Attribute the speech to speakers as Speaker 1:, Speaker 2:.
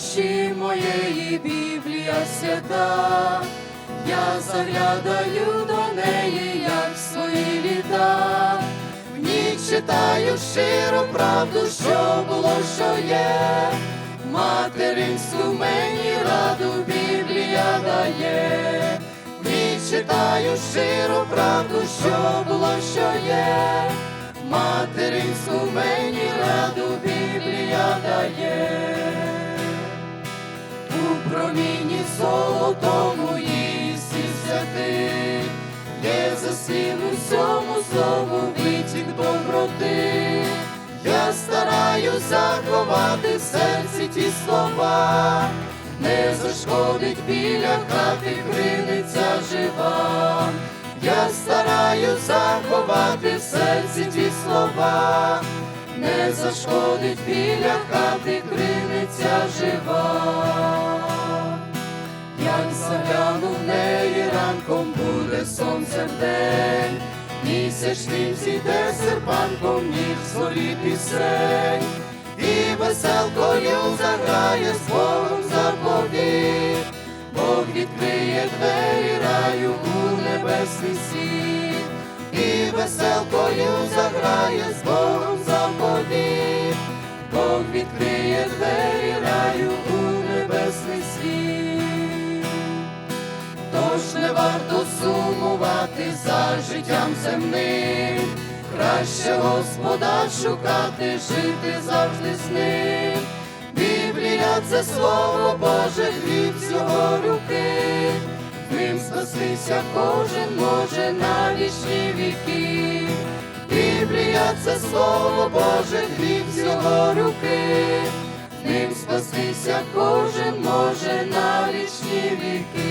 Speaker 1: душі моєї Біблія свята, я заглядаю до неї, як в свої літа, в ній читаю щиро правду, що було, що є, материнську мені раду Біблія дає, в ній читаю щиро правду, що було, що є, материнську мені Біблія у проміні золотому всі святий, є заслін усьому злому витік доброти. Я стараю заховати в серці ті слова, не зашкодить біля хати криниця жива. Я стараю заховати в серці ті слова, не зашкодить біля хати криниця жива. Як загляну в неї ранком буде сонце вдень, місячним зійде серпанком ніг зорі пісень, і веселкою заграє з Богом заповідь, Бог відкриє двері раю у небесний світ, і веселкою відкриє двері раю у небесний світ. Тож не варто сумувати за життям земним, краще Господа шукати, жити завжди з ним. Біблія це слово Боже, хліб з руки, ним спастися кожен може на вічні віки. Біблія слово Боже, хліб з його руки, ним спастися кожен може на вічні віки.